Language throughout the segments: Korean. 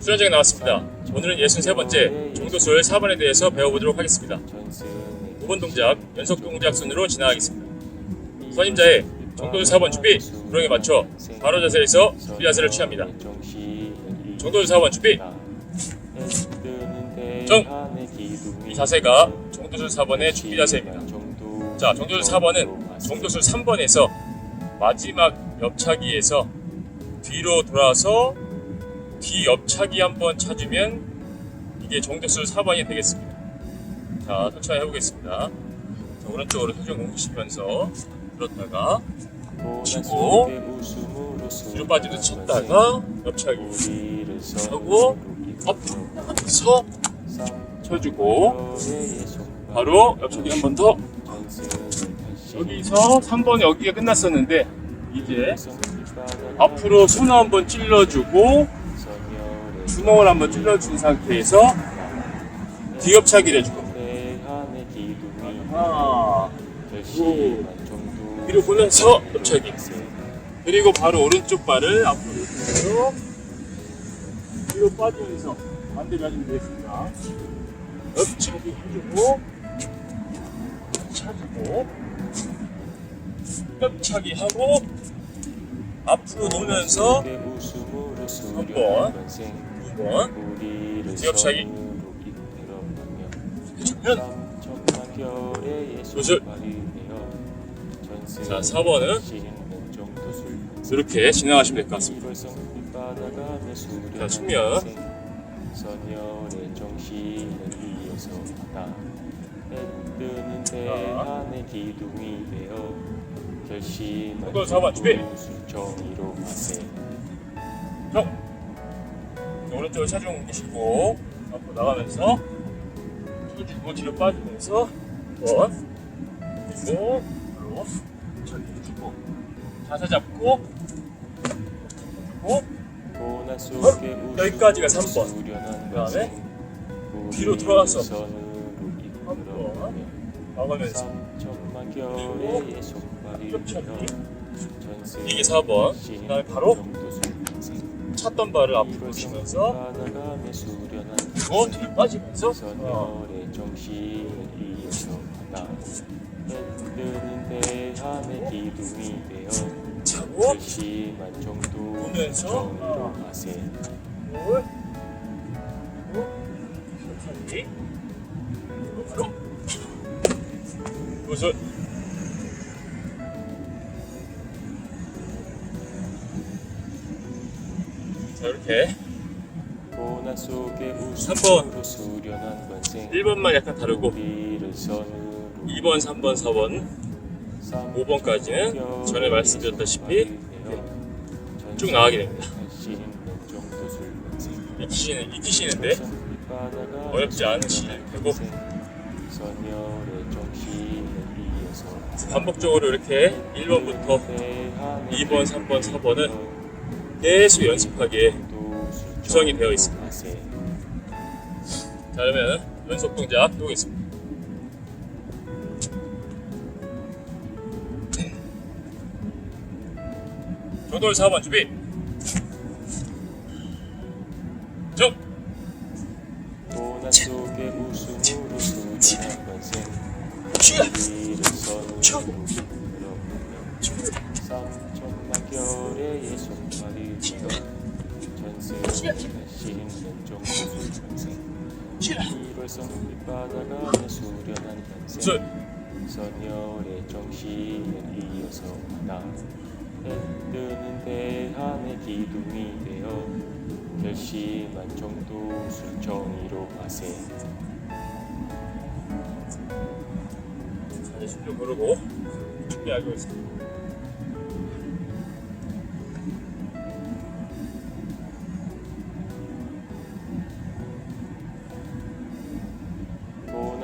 수련장 나왔습니다. 오늘은 63번째 종도술 4번에 대해서 배워보도록 하겠습니다. 5번 동작, 연속 동작 순으로 진행하겠습니다. 선임자의 종도술 4번 준비, 구령에 맞춰 바로 자세에서 준비 자세를 취합니다. 종도술 4번 준비, 정! 이 자세가 종도술 4번의 준비 자세입니다. 자, 종도술 4번은 종도술 3번에서 마지막 옆차기에서 뒤로 돌아서 뒤 옆차기 한번 찾으면 이게 종도술 4번이 되겠습니다. 자, 천천히 해보겠습니다. 자, 오른쪽으로 표정 공부시면서 들었다가 치고 뒤로 빠지듯 쳤다가 옆차기 하고 엎서 쳐주고 바로 옆차기 한 번 더 여기서 3번 여기가 끝났었는데 이제 앞으로 손 한 번 찔러주고 주먹을 한번 찔러준 상태에서 뒤옆차기를 해줄 겁니다. 하나, 둘, 뒤로 보면서 옆차기. 그리고 바로 오른쪽 발을 앞으로 들어 뒤로 빠지면서 반대로 하시면 되겠습니다. 옆차기 해주고 차주고 옆차기 하고 앞으로 놓으면서 한 번, 두 번, 뒤옆차기 해주면 요술. 자, 4번은 이렇게 진행하시면 될 것 같습니다. 자, 측면. 선열의 정신을 이어서 하다 뜨는 대한의 기둥이 되어 결심한 그걸 잡아, 준비. 정의로! 오른쪽을 차중 옮기시고 앞으로 나가면서 쳐주고 뒤로 빠지면서 번 그리고 바로 천천히 해주고 자세 잡고 주고 어? 여기까지가 웃음으로 3번. 수련한 그다음에 것은 뒤로 돌아가서 선으로 한 이끌어가며 번 나가면서 그리고 전세 이게 4번. 그 다음에 바로 찼던 발을 앞으로 수련한 그리고 뒤로 빠지면서 어, 차고 보면서 그리고 천천히 그리 자 이렇게. 고난 속에. 웃음으로 수련한 관생 1번만 약간 다르고. 우리를 선으로 2번, 3번, 4번, 5번까지는 전에 말씀드렸다시피 쭉 나가게 됩니다. 익히시는, 익히시는데 어렵지 않으실 테고. 반복적으로 이렇게 1번부터 2번, 3번, 4번은 계속 연습하기에 구성이 되어 있습니다. 자 그러면 연속 동작 해보겠습니다. 조돌 4번 준비. 정. 고난 속에 웃음으로 치아. 우리를 선으로 이끌어가며 삼천 만 결의 손발이 되어 전세를 다시는 정도술 관생 치아. 1월성 밑바다가 수련한 술. 선열의 정신을 이어서 해 뜨는 대한의 기둥이 되어 결심한 정도 술정의로 하세 자리 숨좀 고르고 준비하고 있습니다.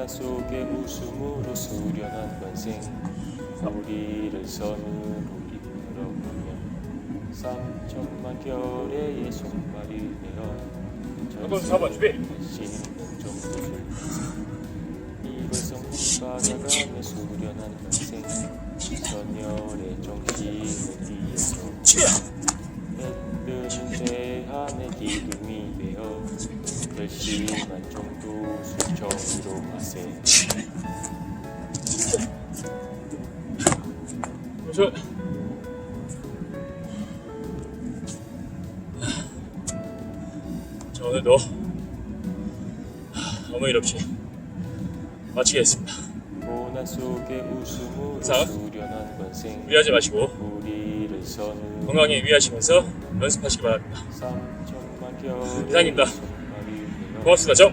속에 웃음으로 수련한 관생 우리를 선으로 이끌어가며 삼천만 결의 손발이 되어 이건 사번 준비. 이발성 바다감에 수련한 관생 전열의 정신을 이어서 치아. 해 뜨는 새하늘 기둥이 되어 수정으로 저 자, 오늘도 아무 일 없이 마치겠습니다. 고난 속에 웃음으로 자. 수련한 무리하지 마시고 우리를 건강에 유의하시면서 연습하시기 바랍니다. 삼천만 이상입니다. 壊しましょう。